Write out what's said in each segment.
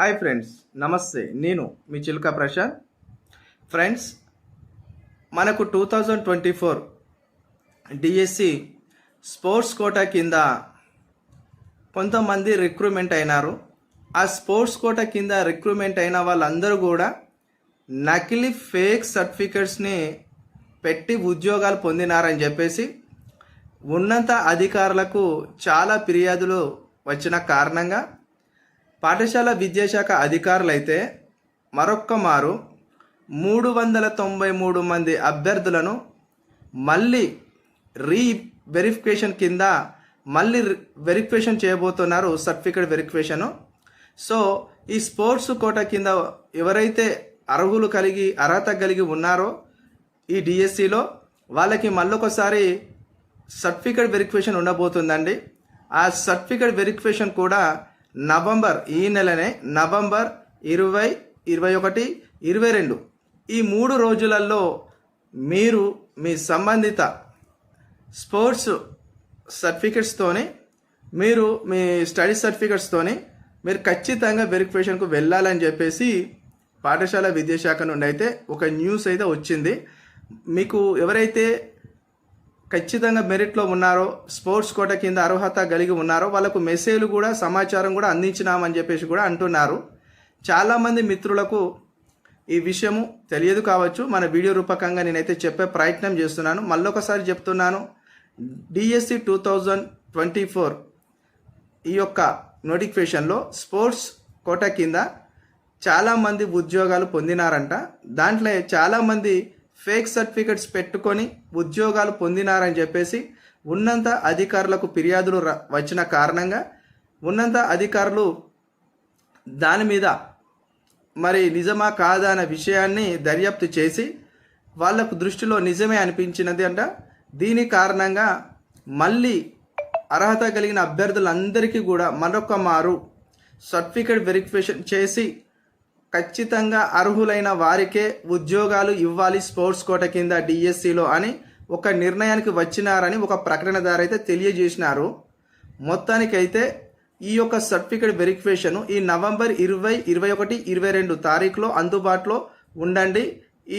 Hi friends నమస్తే. నేను మీ చిలుక ప్రశాంత్. ఫ్రెండ్స్ మనకు two thousand twenty four DSC sports quota కింద కొంతమంది రిక్రూట్మెంట్ అయినారు. ఆ స్పోర్ట్స్ కోటా కింద రిక్రూట్మెంట్ అయిన వాళ్ళందరూ కూడా నకిలీ ఫేక్ సర్టిఫికెట్స్ని పెట్టి ఉద్యోగాలు పొందినారని చెప్పేసి ఉన్నత అధికారులకు చాలా ఫిర్యాదులు వచ్చిన కారణంగా పాఠశాల విద్యాశాఖ అధికారులైతే మరొక్క మారు మూడు వందల తొంభై మూడు మంది అభ్యర్థులను మళ్ళీ రీ వెరిఫికేషన్ కింద మళ్ళీ వెరిఫికేషన్ చేయబోతున్నారు సర్టిఫికేట్ వెరిఫికేషను. సో ఈ స్పోర్ట్స్ కోట కింద ఎవరైతే అర్హులు కలిగి అర్హత కలిగి ఉన్నారో ఈ డిఎస్సిలో వాళ్ళకి మళ్ళొకసారి సర్టిఫికేట్ వెరిఫికేషన్ ఉండబోతుందండి. ఆ సర్టిఫికేట్ వెరిఫికేషన్ కూడా నవంబర్ ఈ నెలనే నవంబర్ ఇరవై ఇరవై ఒకటి ఇరవై రెండు. ఈ మూడు రోజులలో మీరు మీ సంబంధిత స్పోర్ట్స్ సర్టిఫికెట్స్తోని మీరు మీ స్టడీ సర్టిఫికెట్స్తోని మీరు ఖచ్చితంగా వెరిఫికేషన్కు వెళ్ళాలని చెప్పేసి పాఠశాల విద్యాశాఖ నుండి అయితే ఒక న్యూస్ అయితే వచ్చింది. మీకు ఎవరైతే ఖచ్చితంగా మెరిట్లో ఉన్నారో స్పోర్ట్స్ కోట కింద అర్హత కలిగి ఉన్నారో వాళ్ళకు మెసేజ్లు కూడా సమాచారం కూడా అందించినామని చెప్పేసి కూడా అంటున్నారు. చాలామంది మిత్రులకు ఈ విషయము తెలియదు కావచ్చు. మన వీడియో రూపకంగా నేనైతే చెప్పే ప్రయత్నం చేస్తున్నాను. మళ్ళొకసారి చెప్తున్నాను. DSC two thousand twenty four ఈ యొక్క నోటిఫికేషన్లో స్పోర్ట్స్ కోట కింద చాలామంది ఉద్యోగాలు పొందినారంట. దాంట్లో చాలామంది ఫేక్ సర్టిఫికెట్స్ పెట్టుకొని ఉద్యోగాలు పొందినారని చెప్పేసి ఉన్నంత అధికారులకు ఫిర్యాదులు వచ్చిన కారణంగా ఉన్నంత అధికారులు దాని మీద మరి నిజమా కాదా అనే విషయాన్ని దర్యాప్తు చేసి వాళ్ళకు దృష్టిలో నిజమే అనిపించినది అంట. దీని కారణంగా మళ్ళీ అర్హత కలిగిన అభ్యర్థులందరికీ కూడా మరొక మారు సర్టిఫికేట్ వెరిఫికేషన్ చేసి ఖచ్చితంగా అర్హులైన వారికే ఉద్యోగాలు ఇవ్వాలి స్పోర్ట్స్ కోట కింద డిఎస్సిలో అని ఒక నిర్ణయానికి వచ్చినారని ఒక ప్రకటన ద్వారా అయితే తెలియజేసినారు. మొత్తానికైతే ఈ యొక్క సర్టిఫికేట్ వెరిఫికేషన్ ఈ నవంబర్ ఇరవై ఇరవై ఒకటి ఇరవై రెండు తారీఖులో అందుబాటులో ఉండండి.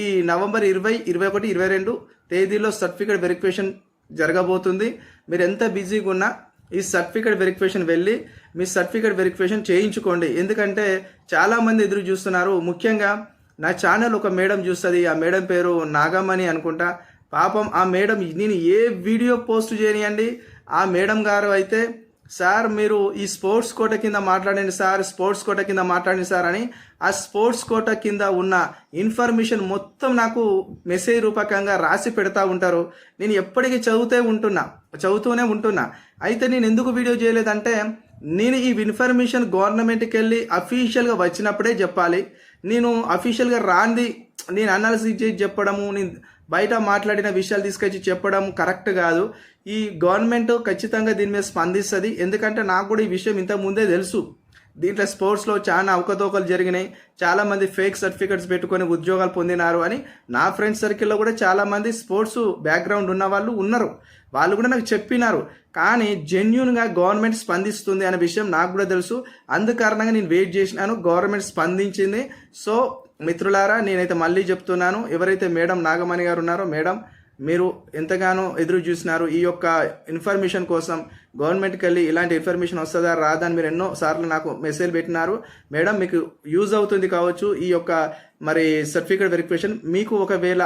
ఈ నవంబర్ ఇరవై ఇరవై ఒకటి ఇరవై రెండు తేదీలో సర్టిఫికేట్ వెరిఫికేషన్ జరగబోతుంది. మీరు ఎంత బిజీగా ఉన్నా ఈ సర్టిఫికేట్ వెరిఫికేషన్ వెళ్ళి మీ సర్టిఫికేట్ వెరిఫికేషన్ చేయించుకోండి. ఎందుకంటే చాలామంది ఎదురు చూస్తున్నారు. ముఖ్యంగా నా ఛానల్ ఒక మేడం చూస్తుంది. ఆ మేడం పేరు నాగమణి అనుకుంటా. పాపం ఆ మేడం నేను ఏ వీడియో పోస్ట్ చేయనియండి. ఆ మేడం గారు అయితే సార్ మీరు ఈ స్పోర్ట్స్ కోట కింద మాట్లాడండి సార్ స్పోర్ట్స్ కోట కింద మాట్లాడండి సార్ అని. ఆ స్పోర్ట్స్ కోట కింద ఉన్న ఇన్ఫర్మేషన్ మొత్తం నాకు మెసేజ్ రూపకంగా రాసి పెడతా ఉంటారు. నేను ఎప్పటికీ చదువుతూ ఉంటున్నా చదువుతూనే ఉంటున్నా. అయితే నేను ఎందుకు వీడియో చేయలేదంటే నేను ఈ ఇన్ఫర్మేషన్ గవర్నమెంట్కి వెళ్ళి అఫీషియల్గా వచ్చినప్పుడే చెప్పాలి. నేను అఫీషియల్గా రాంది నేను అనాలిసిస్ చేసి చెప్పడము నేను బయట మాట్లాడిన విషయాలు తీసుకొచ్చి చెప్పడం కరెక్ట్ కాదు. ఈ గవర్నమెంట్ ఖచ్చితంగా దీని మీద స్పందిస్తుంది. ఎందుకంటే నాకు కూడా ఈ విషయం ఇంతకు ముందే తెలుసు. దీంట్లో స్పోర్ట్స్లో చాలా అవకతవకలు జరిగినాయి. చాలామంది ఫేక్ సర్టిఫికెట్స్ పెట్టుకొని ఉద్యోగాలు పొందినారు అని నా ఫ్రెండ్స్ సర్కిల్లో కూడా చాలామంది స్పోర్ట్స్ బ్యాక్గ్రౌండ్ ఉన్న వాళ్ళు ఉన్నారు. వాళ్ళు కూడా నాకు చెప్పినారు. కానీ జెన్యున్గా గవర్నమెంట్ స్పందిస్తుంది అనే విషయం నాకు కూడా తెలుసు. అందుకారణంగా నేను వెయిట్ చేసినాను. గవర్నమెంట్ స్పందించింది. సో మిత్రులారా నేనైతే మళ్ళీ చెప్తున్నాను ఎవరైతే మేడం నాగమణి గారు ఉన్నారో మేడం మీరు ఎంతగానో ఎదురు చూసినారు ఈ యొక్క ఇన్ఫర్మేషన్ కోసం. గవర్నమెంట్కి వెళ్ళి ఇలాంటి ఇన్ఫర్మేషన్ వస్తుందా రాదా అని మీరు ఎన్నో సార్లు నాకు మెసేజ్ పెట్టినారు. మేడం మీకు యూజ్ అవుతుంది కావచ్చు ఈ యొక్క మరి సర్టిఫికేట్ వెరిఫికేషన్ మీకు ఒకవేళ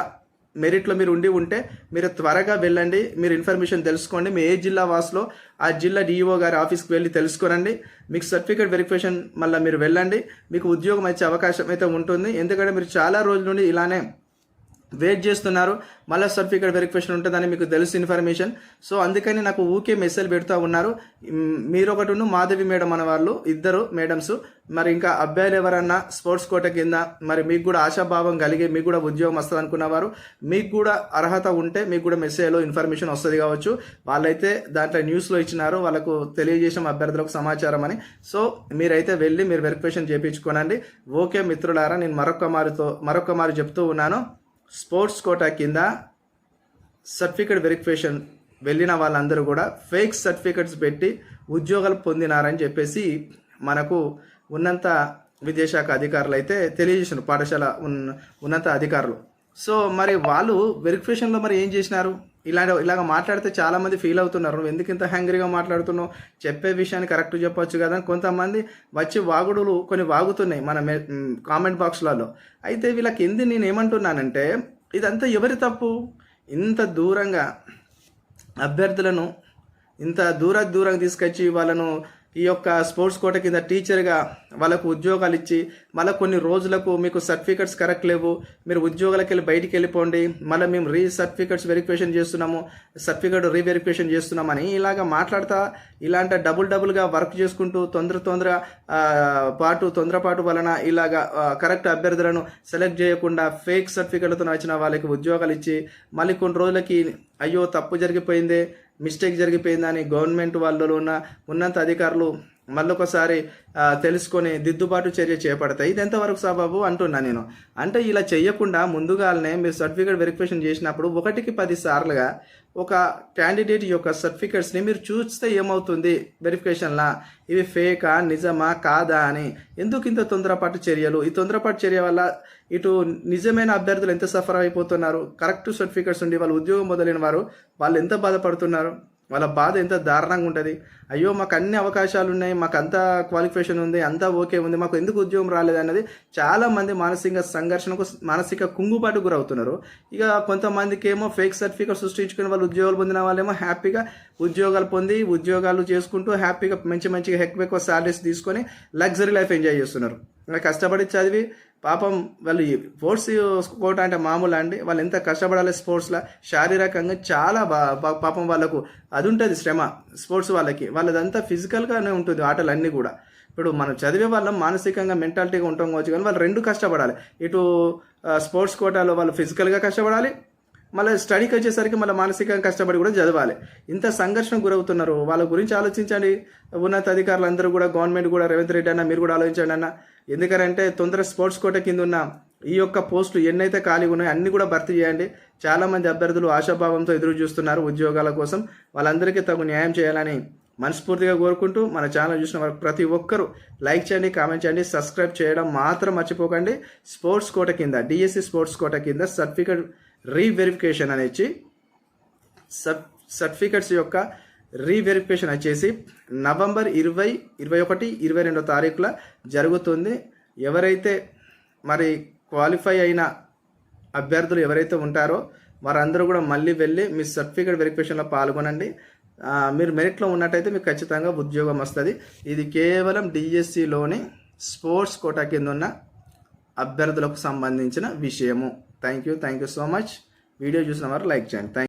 మెరిట్లో మీరు ఉండి ఉంటే మీరు త్వరగా వెళ్ళండి మీరు ఇన్ఫర్మేషన్ తెలుసుకోండి. మీ ఏ జిల్లా వాసులో ఆ జిల్లా డిఈఓ గారి ఆఫీస్కి వెళ్ళి తెలుసుకోరండి. మీకు సర్టిఫికేట్ వెరిఫికేషన్ మళ్ళీ మీరు వెళ్ళండి. మీకు ఉద్యోగం వచ్చే అవకాశం అయితే ఉంటుంది. ఎందుకంటే మీరు చాలా రోజుల నుండి ఇలానే వెయిట్ చేస్తున్నారు. మళ్ళీ సర్టిఫికేట్ వెరిఫికేషన్ ఉంటుందని మీకు తెలుసు ఇన్ఫర్మేషన్ సో అందుకని నాకు ఊకే మెసేజ్ పెడుతూ ఉన్నారు. మీరు ఒకటి మాధవి మేడం అనే వాళ్ళు ఇద్దరు మేడమ్స్. మరి ఇంకా అబ్బాయిలు ఎవరన్నా స్పోర్ట్స్ కోట కింద మరి మీకు కూడా ఆశాభావం కలిగి మీకు కూడా ఉద్యోగం వస్తుంది అనుకున్నవారు మీకు కూడా అర్హత ఉంటే మీకు కూడా మెసేజ్లో ఇన్ఫర్మేషన్ వస్తుంది కావచ్చు. వాళ్ళైతే దాంట్లో న్యూస్లో ఇచ్చినారు వాళ్ళకు తెలియజేసిన అభ్యర్థులకు సమాచారం అని. సో మీరైతే వెళ్ళి మీరు వెరిఫికేషన్ చేయించుకోనండి ఓకే మిత్రులారా నేను మరొక మారితో మరొక మారు చెప్తూ ఉన్నాను. స్పోర్ట్స్ కోటా కింద సర్టిఫికేట్ వెరిఫికేషన్ వెళ్ళిన వాళ్ళందరూ కూడా ఫేక్ సర్టిఫికెట్స్ పెట్టి ఉద్యోగాలు పొందినారని చెప్పేసి మనకు ఉన్నంత విద్యాశాఖ అధికారులు అయితే తెలియజేసారు పాఠశాల ఉన్న ఉన్నత అధికారులు. సో మరి వాళ్ళు వెరిఫికేషన్లో మరి ఏం చేసినారు? ఇలాంటి ఇలాగ మాట్లాడితే చాలామంది ఫీల్ అవుతున్నారు. నువ్వు ఎందుకు ఇంత హ్యాంగ్రీగా మాట్లాడుతున్నావు? చెప్పే విషయాన్ని కరెక్ట్ చెప్పొచ్చు కదా అని కొంతమంది వచ్చి వాగుడులు కొన్ని వాగుతున్నాయి మన మె- కామెంట్ బాక్స్లలో అయితే వీళ్ళకి ఎందు నేను ఏమంటున్నానంటే ఇదంతా ఎవరి తప్పు? ఇంత దూరంగా అభ్యర్థులను ఇంత దూర దూరంగా తీసుకొచ్చి వాళ్ళను ఈ యొక్క స్పోర్ట్స్ కోట కింద టీచర్గా వాళ్ళకు ఉద్యోగాలు ఇచ్చి మళ్ళీ కొన్ని రోజులకు మీకు సర్టిఫికెట్స్ కరెక్ట్ లేవు మీరు ఉద్యోగాలకు వెళ్ళి బయటికి వెళ్ళిపోండి మళ్ళీ మేము రీ సర్టిఫికెట్స్ వెరిఫికేషన్ చేస్తున్నాము సర్టిఫికెట్ రీవెరిఫికేషన్ చేస్తున్నామని ఇలాగ మాట్లాడతా ఇలాంటి డబుల్ డబుల్గా వర్క్ చేసుకుంటూ తొందర తొందర పాటు తొందరపాటు వలన ఇలాగ కరెక్ట్ అభ్యర్థులను సెలెక్ట్ చేయకుండా ఫేక్ సర్టిఫికెట్లతో వచ్చిన వాళ్ళకి ఉద్యోగాలు ఇచ్చి మళ్ళీ కొన్ని రోజులకి అయ్యో తప్పు జరిగిపోయిందే మిస్టేక్ జరిగిపోయిందని గవర్నమెంట్ వాళ్ళలో ఉన్న ఉన్నంత అధికారులు మళ్ళొకసారి తెలుసుకొని దిద్దుబాటు చర్య చేపడతాయి. ఇది ఎంతవరకు సబాబు? అంటున్నా నేను. అంటే ఇలా చేయకుండా ముందుగానే మీరు సర్టిఫికేట్ వెరిఫికేషన్ చేసినప్పుడు ఒకటికి పది సార్లుగా ఒక క్యాండిడేట్ యొక్క సర్టిఫికేట్స్ని మీరు చూస్తే ఏమవుతుంది? వెరిఫికేషన్లా. ఇవి ఫేకా నిజమా కాదా అని. ఎందుకు ఇంత తొందరపాటు చర్యలు? ఈ తొందరపాటు చర్య వల్ల ఇటు నిజమైన అభ్యర్థులు ఎంత సఫర్ అయిపోతున్నారు? కరెక్ట్ సర్టిఫికేట్స్ ఉండి వాళ్ళు ఉద్యోగం మొదలైన వారు వాళ్ళు ఎంత బాధపడుతున్నారు? వాళ్ళ బాధ ఎంత దారుణంగా ఉంటుంది. అయ్యో మాకు అన్ని అవకాశాలు ఉన్నాయి మాకు అంత క్వాలిఫికేషన్ ఉంది అంతా ఓకే ఉంది మాకు ఎందుకు ఉద్యోగం రాలేదు అన్నది చాలా మంది మానసిక సంఘర్షణకు మానసిక కుంగుబాటు గురవుతున్నారు. ఇక కొంతమందికి ఏమో ఫేక్ సర్టిఫికేట్ సృష్టించుకుని వాళ్ళు ఉద్యోగాలు పొందిన వాళ్ళేమో హ్యాపీగా ఉద్యోగాలు పొంది ఉద్యోగాలు చేసుకుంటూ హ్యాపీగా మంచి మంచిగా ఎక్కువ ఎక్కువ శాలరీస్ తీసుకొని లగ్జరీ లైఫ్ ఎంజాయ్ చేస్తున్నారు. ఇంకా కష్టపడి చదివి పాపం వాళ్ళు స్పోర్ట్స్ కోట అంటే మామూలు అండి. వాళ్ళు ఎంత కష్టపడాలి స్పోర్ట్స్లో శారీరకంగా చాలా బా పాపం వాళ్ళకు అది ఉంటుంది శ్రమ స్పోర్ట్స్ వాళ్ళకి. వాళ్ళదంతా ఫిజికల్గానే ఉంటుంది ఆటలు అన్నీ కూడా. ఇప్పుడు మనం చదివే వాళ్ళం మానసికంగా మెంటాలిటీగా ఉంటాం కావచ్చు కానీ వాళ్ళు రెండు కష్టపడాలి. ఇటు స్పోర్ట్స్ కోటాలో వాళ్ళు ఫిజికల్గా కష్టపడాలి మళ్ళీ స్టడీకి వచ్చేసరికి మళ్ళీ మానసికంగా కష్టపడి కూడా చదవాలి. ఇంత సంఘర్షణ గురవుతున్నారు. వాళ్ళ గురించి ఆలోచించండి. ఉన్నతాధికారులు అందరూ కూడా గవర్నమెంట్ కూడా రేవంత్ రెడ్డి అన్న మీరు కూడా ఆలోచించండి అన్న. ఎందుకంటే తొందర స్పోర్ట్స్ కోట కింద ఉన్న ఈ యొక్క పోస్టులు ఎన్నైతే ఖాళీగా ఉన్నాయో అన్ని కూడా భర్తీ చేయండి. చాలా మంది అభ్యర్థులు ఆశాభావంతో ఎదురు చూస్తున్నారు ఉద్యోగాల కోసం. వాళ్ళందరికీ తగు న్యాయం చేయాలని మనస్ఫూర్తిగా కోరుకుంటూ మన ఛానల్ చూసిన వారు ప్రతి ఒక్కరూ లైక్ చేయండి కామెంట్ చేయండి సబ్స్క్రైబ్ చేయడం మాత్రం మర్చిపోకండి. స్పోర్ట్స్ కోట కింద డిఎస్సి స్పోర్ట్స్ కోట కింద సర్టిఫికేట్ రీవెరిఫికేషన్ అనేది సబ్ సర్టిఫికెట్స్ యొక్క రీవెరిఫికేషన్ వచ్చేసి నవంబర్ ఇరవై ఇరవై ఒకటి ఇరవై రెండో తారీఖుల జరుగుతుంది. ఎవరైతే మరి క్వాలిఫై అయిన అభ్యర్థులు ఎవరైతే ఉంటారో వారందరూ కూడా మళ్ళీ వెళ్ళి మీ సర్టిఫికేట్ వెరిఫికేషన్లో పాల్గొనండి. మీరు మెరిట్లో ఉన్నట్టయితే మీకు ఖచ్చితంగా ఉద్యోగం వస్తుంది. ఇది కేవలం డిఎస్సిలోని స్పోర్ట్స్ కోటా కింద ఉన్న అభ్యర్థులకు సంబంధించిన విషయము. Thank you thank you so much. Video చూసిన వారు లైక్ చేయండి. థ్యాంక్